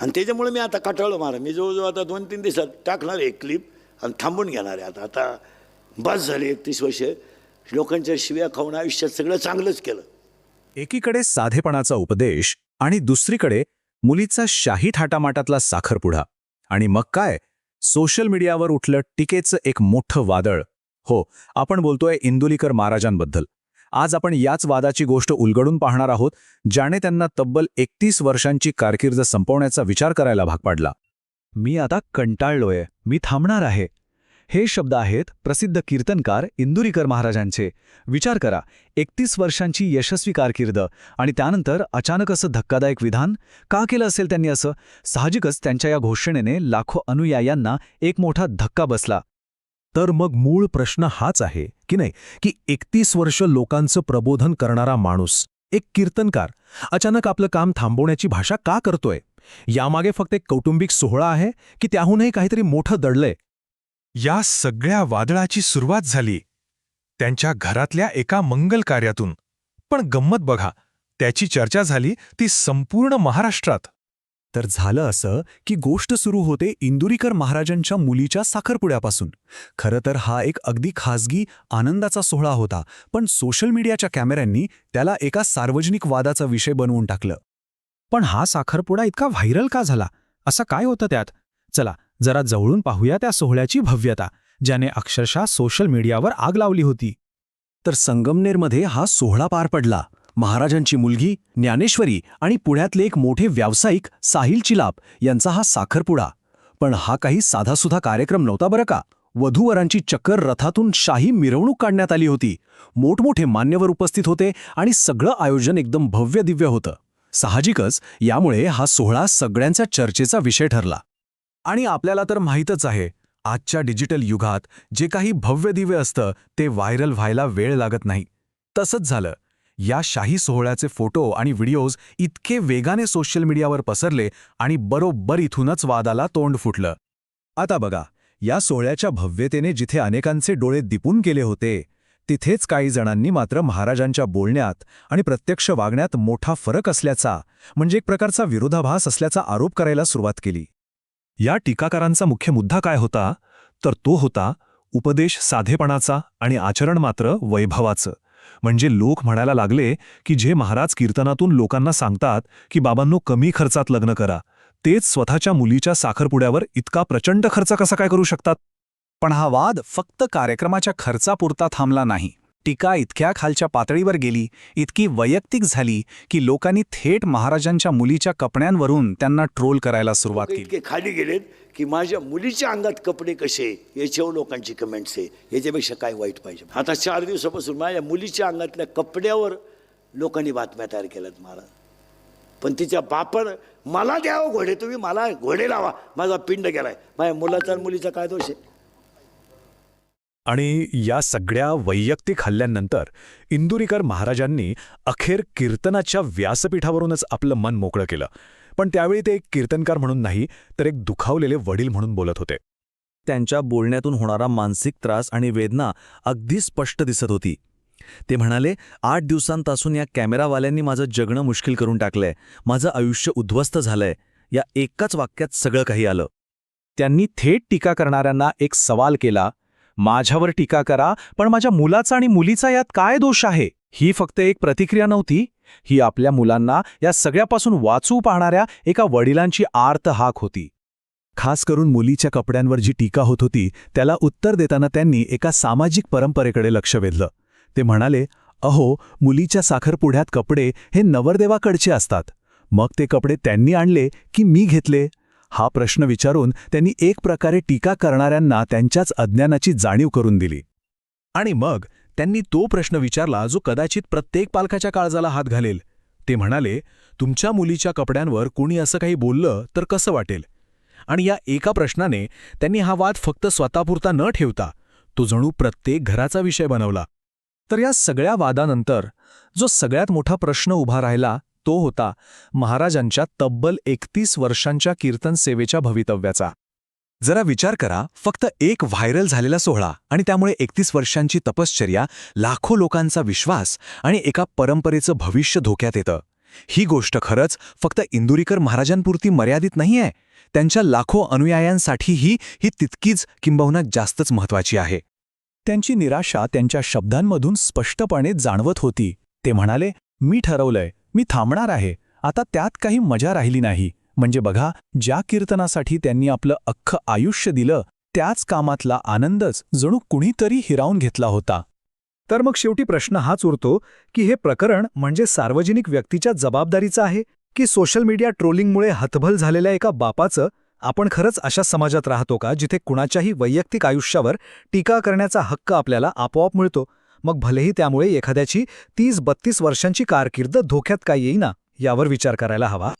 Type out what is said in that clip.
आणि त्याच्यामुळे मी आता कटाळलो मारा मी जवळजवळ आता दोन तीन दिवसात टाकणार एक क्लिप आणि थांबून घेणार आहे आता. आता बस झाली एकतीस वर्ष. लोकांच्या शिव्या खाऊन आयुष्यात सगळं चांगलंच केलं. एकीकडे साधेपणाचा उपदेश आणि दुसरीकडे मुलीचा शाही थाटामाटातला साखरपुडा. आणि मग काय? सोशल मीडियावर उठलं टीकेचं एक मोठं वादळ. हो आपण बोलतोय इंदुलीकर महाराजांबद्दल. आज आपण याच वादाची गोष्ट उलगडून पाहणार आहोत ज्याने त्यांना तब्बल एकतीस वर्षांची कारकीर्द संपवण्याचा विचार करायला भाग पाडला. मी आता कंटाळलोय. मी थांबणार आहे. हे शब्द आहेत प्रसिद्ध कीर्तनकार इंदुरीकर महाराजांचे. विचार करा. एकतीस वर्षांची यशस्वी कारकीर्द आणि त्यानंतर अचानक असं धक्कादायक विधान? का केलं असेल त्यांनी असं? साहजिकच त्यांच्या या घोषणेने लाखो अनुयायांना एक मोठा धक्का बसला. तर मग मूळ प्रश्न हाच आहे की नाही की एकतीस वर्ष लोकांचं प्रबोधन करणारा माणूस एक कीर्तनकार अचानक आपलं काम थांबवण्याची भाषा का करतोय? यामागे फक्त एक कौटुंबिक सोहळा आहे की त्याहूनही काहीतरी मोठं दडलंय? या सगळ्या वादळाची सुरुवात झाली त्यांच्या घरातल्या एका मंगल कार्यातून. पण गंमत बघा त्याची चर्चा झाली ती संपूर्ण महाराष्ट्रात. तर झालं असं की गोष्ट सुरू होते इंदुरीकर महाराजांच्या मुलीच्या साखरपुड्यापासून. खरं तर हा एक अगदी खासगी आनंदाचा सोहळा होता पण सोशल मीडियाच्या कॅमेऱ्यांनी त्याला एका सार्वजनिक वादाचा विषय बनवून टाकलं. पण हा साखरपुडा इतका व्हायरल का झाला? असं काय होतं त्यात? चला जरा जवळून पाहूया त्या सोहळ्याची भव्यता ज्याने अक्षरशः सोशल मीडियावर आग लावली होती. तर संगमनेरमध्ये हा सोहळा पार पडला. महाराजांची मुलगी ज्ञानेश्वरी आणि पुण्यातले एक मोठे व्यावसायिक साहिल चिलाप यांचा हा साखरपुडा. पण हा काही साधासुधा कार्यक्रम नव्हता बरं का? वधूवरांची चक्कर रथातून शाही मिरवणूक काढण्यात आली होती. मोठमोठे मान्यवर उपस्थित होते आणि सगळं आयोजन एकदम भव्य दिव्य होतं. साहजिकच यामुळे हा सोहळा सगळ्यांच्या चर्चेचा विषय ठरला. आणि आपल्याला तर माहीतच आहे आजच्या डिजिटल युगात जे काही भव्य दिव्य असतं ते व्हायरल व्हायला वेळ लागत नाही. तसंच झालं. या शाही सोहळ्याचे फोटो आणि व्हिडिओज इतके वेगाने सोशल मीडियावर पसरले आणि बरोबर इथूनच वादाला तोंड फुटलं. आता बघा या सोहळ्याच्या भव्यतेने जिथे अनेकांचे डोळे दिपून गेले होते तिथेच काही जणांनी मात्र महाराजांच्या बोलण्यात आणि प्रत्यक्ष वागण्यात मोठा फरक असल्याचा म्हणजे एक प्रकारचा विरोधाभास असल्याचा आरोप करायला सुरुवात केली. या टीकाकारांचा मुख्य मुद्दा काय होता? तर तो होता उपदेश साधेपणाचा आणि आचरण मात्र वैभवाचं. म्हणजे लोक म्हणायला लागले की जे महाराज कीर्तनातून लोकांना सांगतात की बाबांनो कमी खर्चात लग्न करा. तेच स्वतःच्या मुलीच्या साखरपुड्यावर इतका प्रचंड खर्च कसा काय करू शकतात? पण हा वाद फक्त कार्यक्रमाच्या खर्चापुरता थांबला नाही. टीका इतक्या खालच्या पातळीवर गेली इतकी वैयक्तिक झाली की लोकांनी थेट महाराजांच्या मुलीच्या कपड्यांवरून त्यांना ट्रोल करायला सुरुवात केली. इतके खाली गेलेत की माझ्या मुलीच्या अंगात कपडे कसे याच्यावर लोकांची कमेंट्स आहे याच्यापेक्षा काय वाईट पाहिजे? आता चार दिवसापासून माझ्या मुलीच्या अंगातल्या कपड्यावर लोकांनी बातम्या तयार केल्यात मला पण तिच्या बापर मला द्यावं घोडे तुम्ही मला घोडे लावा माझा पिंड गेलाय. माझ्या मुलाचा मुलीचा काय दोष आहे? आणि या सगळ्या वैयक्तिक हल्ल्यांनंतर इंदुरीकर महाराजांनी अखेर कीर्तनाच्या व्यासपीठावरूनच आपलं मन मोकळं केलं. पण त्यावेळी ते एक कीर्तनकार म्हणून नाही तर एक दुखावलेले वडील म्हणून बोलत होते. त्यांच्या बोलण्यातून होणारा मानसिक त्रास आणि वेदना अगदी स्पष्ट दिसत होती. ते म्हणाले आठ दिवसांपासून या कॅमेरावाल्यांनी माझं जगणं मुश्किल करून टाकलंय. माझं आयुष्य उद्ध्वस्त झालंय. या एकाच वाक्यात सगळं काही आलं. त्यांनी थेट टीका करणाऱ्यांना एक सवाल केला माझ्यावर टीका करा पण माझ्या मुलाचा आणि मुलीचा यात काय दोष आहे? ही फक्त एक प्रतिक्रिया नव्हती. ही आपल्या मुलांना या सगळ्यापासून वाचू पाहणाऱ्या एका वडिलांची आर्त हाक होती. खास करून मुलीच्या कपड्यांवर जी टीका होत होती त्याला उत्तर देताना त्यांनी एका सामाजिक परंपरेकडे लक्ष वेधलं. ते म्हणाले अहो मुलीच्या साखरपुढ्यात कपडे हे नवरदेवाकडचे असतात. मग ते कपडे त्यांनी आणले की मी घेतले? हा प्रश्न विचारून त्यांनी एक प्रकारे टीका करणाऱ्यांना त्यांच्याच अज्ञानाची जाणीव करून दिली. आणि मग त्यांनी तो प्रश्न विचारला जो कदाचित प्रत्येक पालकाच्या काळजाला हात घालेल. ते म्हणाले तुमच्या मुलीच्या कपड्यांवर कोणी असं काही बोललं तर कसं वाटेल? आणि या एका प्रश्नाने त्यांनी हा वाद फक्त स्वतःपुरता न ठेवता तो जणू प्रत्येक घराचा विषय बनवला. तर या सगळ्या वादानंतर जो सगळ्यात मोठा प्रश्न उभा राहिला तो होता महाराजांच्या तब्बल एकतीस वर्षांच्या कीर्तन सेवेच्या भवितव्याचा. जरा विचार करा फक्त एक व्हायरल झालेला सोहळा आणि त्यामुळे एकतीस वर्षांची तपश्चर्या लाखो लोकांचा विश्वास आणि एका परंपरेचं भविष्य धोक्यात येतं. ही गोष्ट खरंच फक्त इंदुरीकर महाराजांपुरती मर्यादित नाहीये. त्यांच्या लाखो अनुयायांसाठीही ही तितकीच किंबहुना जास्तच महत्वाची आहे. त्यांची निराशा त्यांच्या शब्दांमधून स्पष्टपणे जाणवत होती. ते म्हणाले मी ठरवलंय मी थांबणार आहे. आता त्यात काही मजा राहिली नाही. म्हणजे बघा ज्या कीर्तनासाठी त्यांनी आपलं अख्खं आयुष्य दिलं त्याच कामातला आनंदच जणू कुणीतरी हिरावून घेतला होता. तर मग शेवटी प्रश्न हाच उरतो की हे प्रकरण म्हणजे सार्वजनिक व्यक्तीच्या जबाबदारीचं आहे की सोशल मीडिया ट्रोलिंगमुळे हतभल झालेल्या एका बापाचं? आपण खरंच अशा समाजात राहतो का जिथे कुणाच्याही वैयक्तिक आयुष्यावर टीका करण्याचा हक्क आपल्याला आपोआप मिळतो? मग भलेही त्यामुळे एखाद्याची तीस बत्तीस वर्षांची कारकीर्द धोक्यात काय येईना यावर विचार करायला हवा.